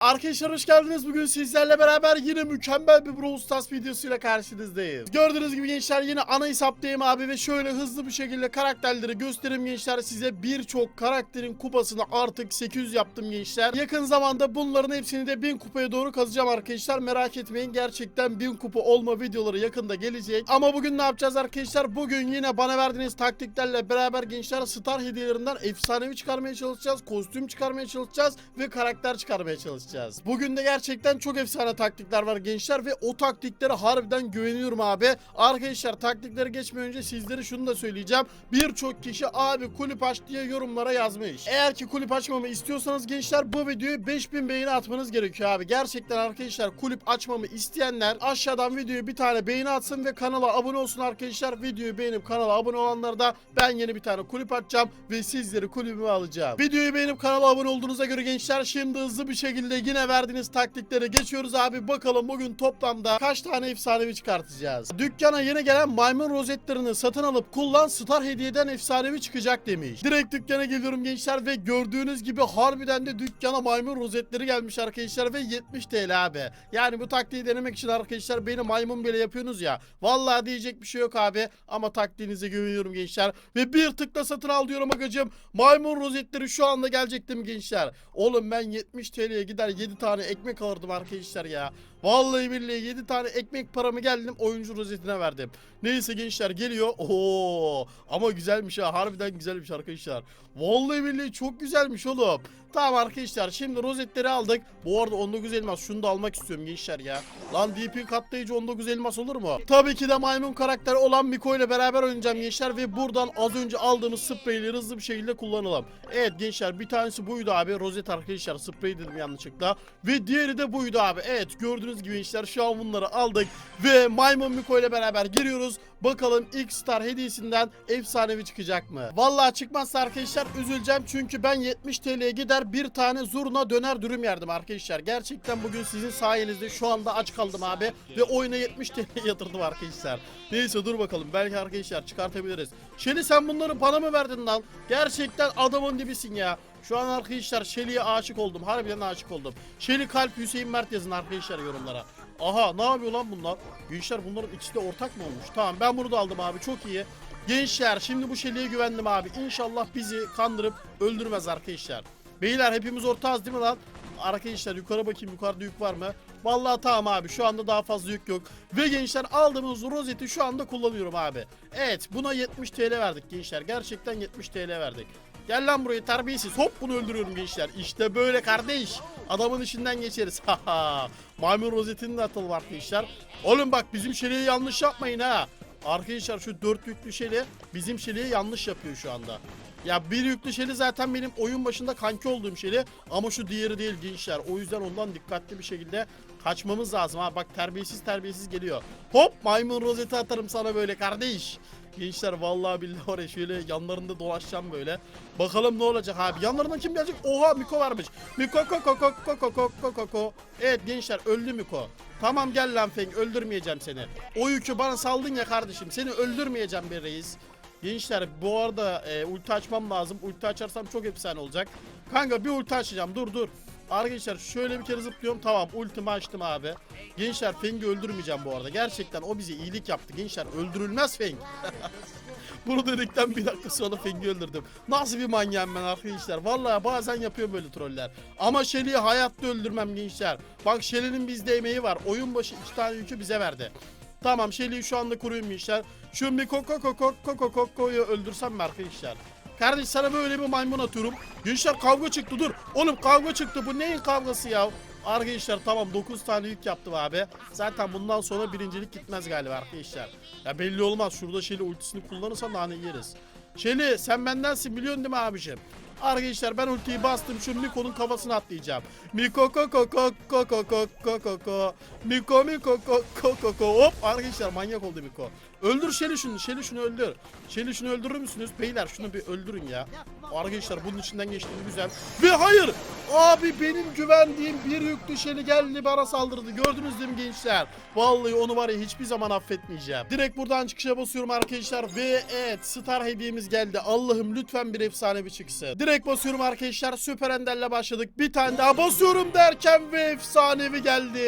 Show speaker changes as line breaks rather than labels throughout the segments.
Arkadaşlar hoş geldiniz. Bugün sizlerle beraber yine mükemmel bir Brawl Stars videosuyla karşınızdayız. Gördüğünüz gibi gençler yine ana hesaptayım abi ve şöyle hızlı bir şekilde karakterleri göstereyim gençler. Size birçok karakterin kupasını artık 800 yaptım gençler. Yakın zamanda bunların hepsini de 1000 kupaya doğru kazacağım arkadaşlar. Merak etmeyin gerçekten 1000 kupa olma videoları yakında gelecek. Ama bugün ne yapacağız arkadaşlar? Bugün yine bana verdiğiniz taktiklerle beraber gençler star hediyelerinden efsanevi çıkarmaya çalışacağız. Kostüm çıkarmaya çalışacağız ve karakter çıkarmaya çalışacağız. Bugün de gerçekten çok efsane taktikler var gençler ve o taktiklere harbiden güveniyorum abi. Arkadaşlar taktikleri geçmeden önce sizlere şunu da söyleyeceğim. Birçok kişi abi kulüp aç diye yorumlara yazmış. Eğer ki kulüp açmamı istiyorsanız gençler bu videoyu 5000 beğeni atmanız gerekiyor abi. Gerçekten arkadaşlar kulüp açmamı isteyenler aşağıdan videoya bir tane beğeni atsın ve kanala abone olsun arkadaşlar. Videoyu beğenip kanala abone olanlara da ben yeni bir tane kulüp açacağım ve sizleri kulübüme alacağım. Videoyu beğenip kanala abone olduğunuza göre gençler şimdi hızlı bir şekilde yine verdiğiniz taktiklere geçiyoruz abi. Bakalım bugün toplamda kaç tane efsanevi çıkartacağız. Dükkana yeni gelen maymun rozetlerini satın alıp kullan star hediyeden efsanevi çıkacak demiş. Direkt dükkana geliyorum gençler ve gördüğünüz gibi harbiden de dükkana maymun rozetleri gelmiş arkadaşlar ve 70 TL abi. Yani bu taktiği denemek için arkadaşlar beni maymun bile yapıyorsunuz ya. Vallahi diyecek bir şey yok abi ama taktiğinize güveniyorum gençler. Ve bir tıkla satın al diyorum agacım. Maymun rozetleri şu anda gelecek değil mi gençler? Oğlum ben 70 TL'ye gider 7 tane ekmek alırdım arkadaşlar ya. Vallahi billahi 7 tane ekmek paramı geldim oyuncu rozetine verdim. Neyse gençler geliyor. Oo ama güzelmiş ha harbiden güzelmiş arkadaşlar. Vallahi billahi çok güzelmiş oğlum. Tamam arkadaşlar şimdi rozetleri aldık. Bu arada 19 elmas şunu da almak istiyorum gençler ya. Lan DP katlayıcı 19 elmas olur mu? Tabii ki de maymun karakteri olan Miko ile beraber oynayacağım gençler ve buradan az önce aldığımız spreyleri hızlı bir şekilde kullanalım. Evet gençler bir tanesi buydu abi. Rozet arkadaşlar sprey dedim yanlışlıkla. Ve diğeri de buydu abi. Evet gördüğünüz gibi gençler şu an bunları aldık. Ve maymun Miko ile beraber giriyoruz. Bakalım ilk star hediyesinden efsanevi çıkacak mı? Vallahi çıkmazsa arkadaşlar üzüleceğim çünkü ben 70 TL'ye gider bir tane zurna döner dürüm yerdim arkadaşlar. Gerçekten bugün sizin sayenizde şu anda aç kaldım abi ve oyuna 70 TL yatırdım arkadaşlar. Neyse dur bakalım belki arkadaşlar çıkartabiliriz. Şeli sen bunları bana mı verdin lan? Gerçekten adamın dibisin ya. Şu an arkadaşlar Şeli'ye aşık oldum. Harbiden aşık oldum. Şeli kalp Hüseyin Mert yazın arkadaşlar yorumlara. Aha ne yapıyor lan bunlar? Gençler bunların ikisi de ortak mı olmuş? Tamam ben bunu da aldım abi çok iyi. Gençler şimdi bu Şeli'ye güvendim abi. İnşallah bizi kandırıp öldürmez arkadaşlar. Beyler hepimiz ortağız değil mi lan? Arkadaşlar yukarı bakayım yukarıda yük var mı? Vallahi tamam abi şu anda daha fazla yük yok. Ve gençler aldığımız rozeti şu anda kullanıyorum abi. Evet buna 70 TL verdik gençler. Gerçekten 70 TL verdik. Gel lan buraya terbiyesiz. Hop bunu öldürüyorum gençler. İşte böyle kardeş. Adamın işinden geçeriz. Haha. Maymun rozetini de atalım arkadaşlar. Oğlum bak bizim şeliği yanlış yapmayın ha. Arkadaşlar şu dört yüklü şeli bizim şeliği yanlış yapıyor şu anda. Ya bir yüklü şeli zaten benim oyun başında kanki olduğum şeli ama şu diğeri değil gençler. O yüzden ondan dikkatli bir şekilde kaçmamız lazım ha. Bak terbiyesiz terbiyesiz geliyor. Hop maymun rozeti atarım sana böyle kardeş. Gençler vallahi billahi oraya şöyle yanlarında dolaşacağım böyle. Bakalım ne olacak abi. Yanlarından kim gelecek? Oha Miko varmış. Miko ko ko ko ko ko ko ko ko ko. Evet gençler öldü Miko. Tamam gel lan Feng öldürmeyeceğim seni. O yükü bana saldın ya kardeşim. Seni öldürmeyeceğim bir reis. Gençler bu arada e, ulti açmam lazım. Ulti açarsam çok efsane olacak. Kanka bir ulti açacağım. Dur dur. Arkadaşlar şöyle bir kere zıplıyorum. Tamam ultimi açtım abi. Gençler Feng'i öldürmeyeceğim bu arada. Gerçekten o bize iyilik yaptı. Gençler öldürülmez Feng. Bunu dedikten bir dakika sonra Feng'i öldürdüm. Nasıl bir manyağım ben arkadaşlar. Vallahi bazen yapıyor böyle troller. Ama Shelly'i hayatta öldürmem gençler. Bak Shelly'nin bizde emeği var. Oyun başı iki tane yükü bize verdi. Tamam Shelly'i şu anda kuruyum gençler. Şu Mikoko Koko Koko Koko'yu öldürsem mi arkadaşlar? Kardeş sana böyle bir maymun atıyorum. Gençler kavga çıktı dur. Oğlum kavga çıktı. Bu neyin kavgası ya? Arkadaşlar tamam 9 tane yük yaptım abi. Zaten bundan sonra birincilik gitmez galiba arkadaşlar. Ya belli olmaz. Şurada Shelly ultisini kullanırsan daha ne yeriz. Shelly sen bendensin biliyorsun değil mi abiciğim? Arkadaşlar ben ultiyi bastım şu Miko'nun kafasına atlayacağım. Miko ko ko ko ko ko ko ko ko ko Miko Miko ko ko ko ko hop arkadaşlar manyak oldu Miko. Öldür Shelly şunu şunu öldür. Shelly şunu öldürür müsünüz? Beyler şunu bir öldürün ya. Arkadaşlar bunun içinden geçtiğim güzel. Ve hayır! Abi benim güvendiğim bir yüklü Shelly geldi bana saldırdı. Gördünüz değil mi gençler? Vallahi onu var ya hiçbir zaman affetmeyeceğim. Direkt buradan çıkışa basıyorum arkadaşlar. Ve evet star hediyemiz geldi. Allah'ım lütfen bir efsane bir çıksın. Direkt basıyorum arkadaşlar. Süper Ender'le başladık. Bir tane daha basıyorum derken ve efsanevi geldi.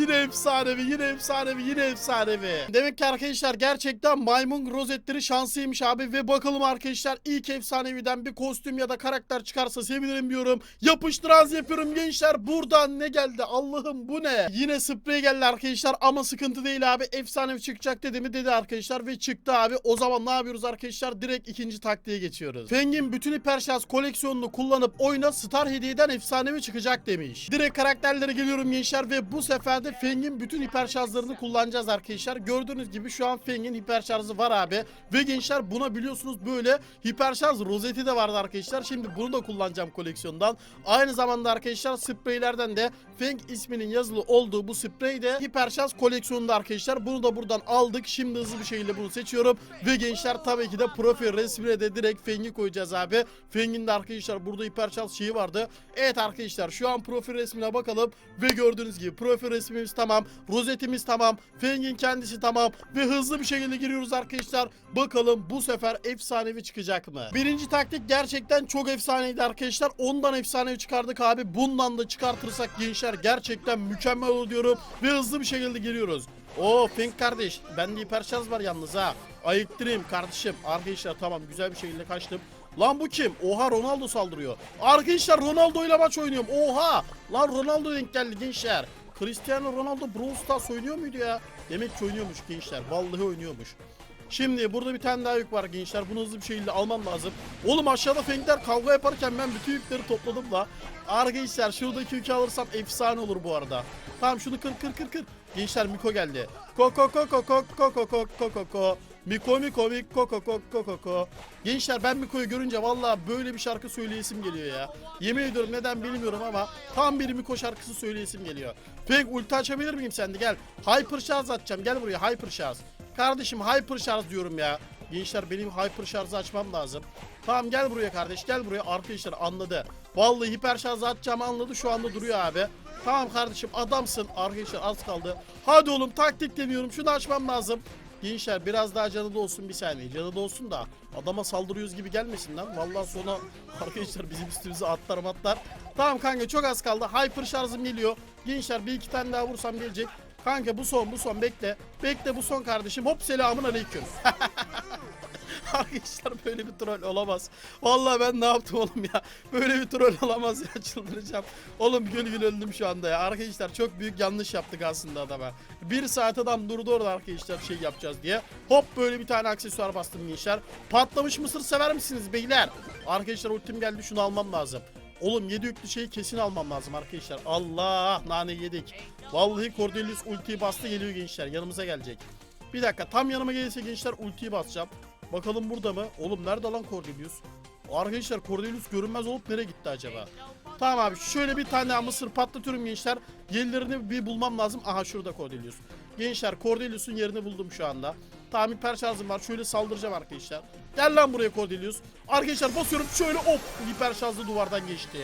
Yine efsanevi, yine efsanevi, yine efsanevi. Demek ki arkadaşlar gerçekten maymun rozetleri şanslıymış abi. Ve bakalım arkadaşlar ilk efsaneviden bir kostüm ya da karakter çıkarsa sevinirim diyorum. Yapıştıraz yapıyorum gençler. Buradan ne geldi? Allah'ım bu ne? Yine sprey geldi arkadaşlar ama sıkıntı değil abi. Efsanevi çıkacak dedi mi dedi arkadaşlar ve çıktı abi. O zaman ne yapıyoruz arkadaşlar? Direkt ikinci taktiğe geçiyoruz. Feng'in bütün hiper şans koleksiyonunu kullanıp oyuna star hediyeden efsanevi çıkacak demiş. Direkt karakterlere geliyorum gençler ve bu sefer de Feng'in bütün hiper şarjlarını kullanacağız arkadaşlar. Gördüğünüz gibi şu an Feng'in hiper şarjı var abi. Ve gençler buna biliyorsunuz böyle hiper şarj rozeti de vardı arkadaşlar. Şimdi bunu da kullanacağım koleksiyondan. Aynı zamanda arkadaşlar spreylerden de Feng isminin yazılı olduğu bu sprey de hiper koleksiyonunda arkadaşlar. Bunu da buradan aldık. Şimdi hızlı bir şekilde bunu seçiyorum. Ve gençler tabii ki de profil resmine de direkt Feng'i koyacağız abi. Feng'in de arkadaşlar burada hiper şeyi vardı. Evet arkadaşlar şu an profil resmine bakalım. Ve gördüğünüz gibi profil resmimiz tamam. Rozetimiz tamam. Feng'in kendisi tamam. Ve hızlı bir şekilde giriyoruz arkadaşlar. Bakalım bu sefer efsanevi çıkacak mı? Birinci taktik gerçekten çok efsaneydi arkadaşlar. Ondan efsanevi çıkardık abi. Bundan da çıkartırsak gençler gerçekten mükemmel olur diyorum. Ve hızlı bir şekilde giriyoruz. Oo Feng kardeş. Bende hiper şarj var yalnız ha. Ayıktırayım kardeşim. Arkadaşlar tamam güzel bir şekilde kaçtım. Lan bu kim? Oha Ronaldo saldırıyor. Arkadaşlar Ronaldo ile maç oynuyorum. Oha! Lan Ronaldo denk geldi gençler. Cristiano Ronaldo Brawl Stars oynuyor muydu ya? Demek ki oynuyormuş gençler. Vallahi oynuyormuş. Şimdi burada bir tane daha yük var gençler. Bunu hızlı bir şekilde almam lazım. Oğlum aşağıda Fenkler kavga yaparken ben bütün yükleri topladım da. Arkadaşlar şuradaki yükü alırsam efsane olur bu arada. Tamam şunu kır kır kır kır. Gençler Miko geldi. Ko ko ko ko ko ko ko ko ko ko ko. Miko Miko Miko ko ko ko ko ko. Gençler ben Miko'yu görünce valla böyle bir şarkı söyleyesim geliyor ya. Yemin ediyorum neden bilmiyorum ama tam bir Miko şarkısı söyleyesim geliyor. Fake ulti açabilir miyim sende gel. Hyper şarj atacağım gel buraya hyper şarj. Kardeşim hyper şarj diyorum ya. Gençler benim hyper şarjı açmam lazım. Tamam gel buraya kardeş gel buraya arkadaşlar anladı. Vallahi hiper şarjı atacağımı anladı şu anda duruyor abi. Tamam kardeşim adamsın arkadaşlar az kaldı. Hadi oğlum taktik deniyorum şunu açmam lazım. Gençler biraz daha canı da olsun bir saniye. Canı da olsun da adama saldırıyoruz gibi gelmesin lan. Vallahi sonra arkadaşlar bizim üstümüze atlar matlar. Tamam kanka çok az kaldı. Hyper şarjım geliyor. Gençler bir iki tane daha vursam gelecek. Kanka bu son bu son bekle. Bekle bu son kardeşim. Hop selamun aleyküm. Arkadaşlar böyle bir troll olamaz. Vallahi ben ne yaptım oğlum ya. Böyle bir troll olamaz ya çıldıracağım. Oğlum gül gül öldüm şu anda ya. Arkadaşlar çok büyük yanlış yaptık aslında adama. Bir saat adam durdu orada arkadaşlar şey yapacağız diye. Hop böyle bir tane aksesuar bastım gençler. Patlamış mısır sever misiniz beyler? Arkadaşlar ultim geldi şunu almam lazım. Oğlum 7 yüklü şeyi kesin almam lazım arkadaşlar. Allah nane yedik. Vallahi Cordelius ultiyi bastı geliyor gençler. Yanımıza gelecek. Bir dakika tam yanıma gelirse gençler ultiyi basacağım. Bakalım burada mı? Oğlum nerede lan Cordelius? Arkadaşlar Cordelius görünmez olup nereye gitti acaba? Tamam abi şöyle bir tane mısır patlatıyorum gençler. Yerlerini bir bulmam lazım. Aha şurada Cordelius. Gençler Cordelius'un yerini buldum şu anda. Tamam hiper şarjım var. Şöyle saldıracağım arkadaşlar. Gel lan buraya Cordelius. Arkadaşlar basıyorum şöyle hop hiper şarjlı duvardan geçtim.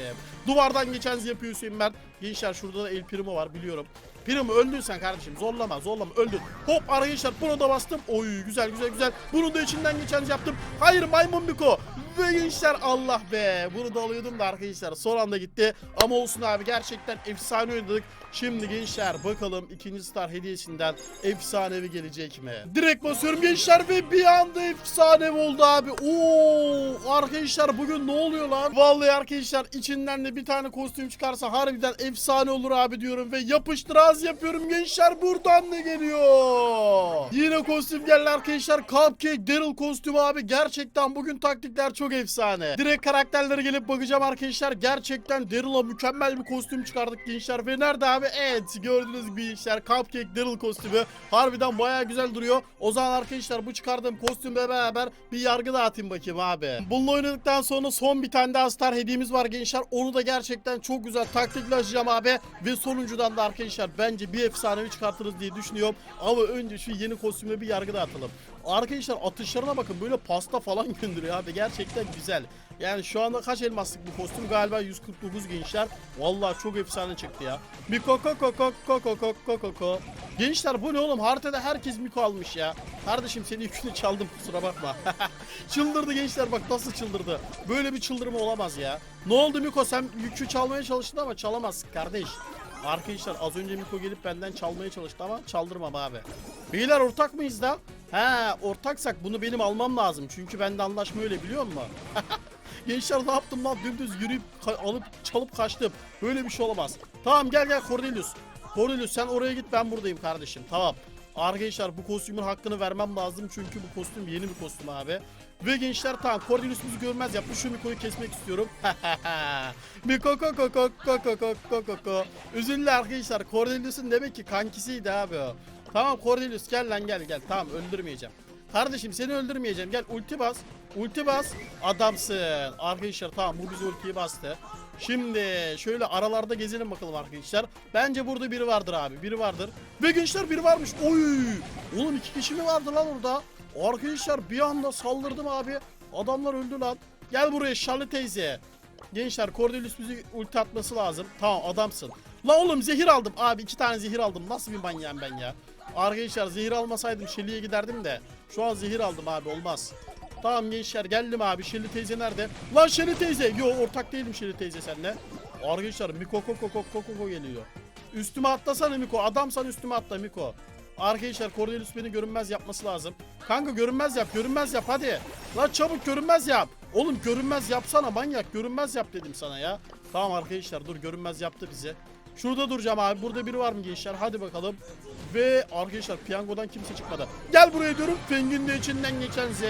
Duvardan geçen yapıyor Hüseyin ben. Gençler şurada da El Primo var biliyorum. Primo öldün sen kardeşim zorlama zorlama öldün. Hop arkadaşlar bunu da bastım. Oy güzel güzel güzel. Bunu da içinden geçen yaptım. Hayır maymun biko. Gençler Allah be. Bunu da alıyordum da arkadaşlar son anda gitti. Ama olsun abi gerçekten efsane oynadık. Şimdi gençler bakalım ikinci star hediyesinden efsanevi gelecek mi? Direkt basıyorum gençler ve bir anda efsanevi oldu abi. Oo arkadaşlar bugün ne oluyor lan? Vallahi arkadaşlar içinden de bir tane kostüm çıkarsa harbiden efsane olur abi diyorum ve yapıştıraz yapıyorum gençler buradan ne geliyor? Yine kostüm geldi arkadaşlar. Cupcake Daryl kostümü abi gerçekten bugün taktikler çok efsane. Direkt karakterlere gelip bakacağım arkadaşlar. Gerçekten Daryl'a mükemmel bir kostüm çıkardık gençler ve nerede abi? Evet gördüğünüz gibi gençler Cupcake Daryl kostümü harbiden baya güzel duruyor. O zaman arkadaşlar bu çıkardığım kostümle beraber bir yargı dağıtayım bakayım abi. Bununla oynadıktan sonra son bir tane daha star hediyemiz var gençler. Onu da gerçekten çok güzel taktikle açacağım abi. Ve sonuncudan da arkadaşlar bence bir efsanevi çıkartırız diye düşünüyorum. Ama önce şu yeni kostüme bir yargı dağıtalım. Arkadaşlar atışlarına bakın böyle pasta falan gönderiyor abi gerçekten güzel. Yani şu anda kaç elmaslık bu kostüm galiba 149 gençler. Vallahi çok efsane çıktı ya. Miko koko koko koko koko koko. Gençler bu ne oğlum haritada herkes Miko almış ya. Kardeşim senin yükünü çaldım kusura bakma. çıldırdı gençler bak nasıl çıldırdı. Böyle bir çıldırma olamaz ya. Ne oldu Miko sen yükü çalmaya çalıştın ama çalamazsın kardeş. Arkadaşlar az önce Miko gelip benden çalmaya çalıştı ama çaldırmam abi. Beyler ortak mıyız da? He ortaksak bunu benim almam lazım. Çünkü bende anlaşma öyle biliyor musun? Gençler ne yaptım lan dümdüz yürüyüp alıp çalıp kaçtım. Böyle bir şey olamaz. Tamam gel gel Cornelius. Cornelius sen oraya git ben buradayım kardeşim. Tamam. Arkadaşlar bu kostümün hakkını vermem lazım çünkü bu kostüm yeni bir kostüm abi. Ve gençler tamam Cornelius bizi görmez yaptı. Şu Miko'yu kesmek istiyorum. Miko ko ko ko ko ko ko ko ko ko. Üzüldü arkadaşlar. Cornelius'un demek ki kankisiydi abi. Tamam Cornelius gel lan gel gel. Tamam öldürmeyeceğim. Kardeşim seni öldürmeyeceğim. Gel ulti bas. Ulti bas. Adamsın. Arkadaşlar tamam bu bize ultiyi bastı. Şimdi şöyle aralarda gezelim bakalım arkadaşlar. Bence burada biri vardır abi. Biri vardır. Ve gençler biri varmış. Oy! Oğlum iki kişi mi vardı lan orada? Arkadaşlar bir anda saldırdım abi. Adamlar öldü lan. Gel buraya Charlie teyze. Gençler Cordelius bizi ulti atması lazım. Tamam adamsın. La oğlum zehir aldım. Abi iki tane zehir aldım. Nasıl bir manyağım ben ya. Arkadaşlar zehir almasaydım Shelly'ye giderdim de. Şu an zehir aldım abi olmaz. Tamam gençler geldim abi. Shelly teyze nerede? Lan Shelly teyze. Yo ortak değilim Shelly teyze senle. Arkadaşlar Miko koko koko koko geliyor. Üstüme atlasana Miko. Adamsan üstüme atla Miko. Arkadaşlar Cornelius beni görünmez yapması lazım. Kanka görünmez yap, görünmez yap hadi. Lan çabuk görünmez yap. Oğlum görünmez yapsana manyak. Görünmez yap dedim sana ya. Tamam arkadaşlar dur görünmez yaptı bize. Şurada duracağım abi. Burada biri var mı gençler? Hadi bakalım. Ve arkadaşlar piyangodan kimse çıkmadı. Gel buraya diyorum. Feng'in de içinden geçen Z.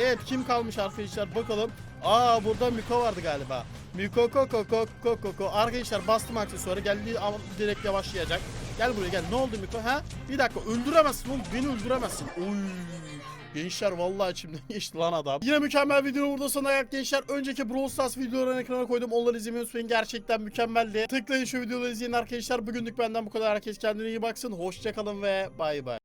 Evet kim kalmış arkadaşlar bakalım. Aa burada Miko vardı galiba. Miko koko koko koko. Arkadaşlar bastım aksesuarı geldi direkt yavaşlayacak. Gel buraya gel. Ne oldu Miko ha? Bir dakika öldüremezsin oğlum. Beni öldüremezsin. Oy. Gençler vallahi içimden geçti lan adam. Yine mükemmel video burada sona geldik gençler. Önceki Brawl Stars videolarını ekrana koydum. Onları izlemeyi unutmayın. Gerçekten mükemmeldi. Tıklayın şu videoları izleyin arkadaşlar. Bugünlük benden bu kadar. Herkes kendine iyi baksın. Hoşçakalın ve bay bay.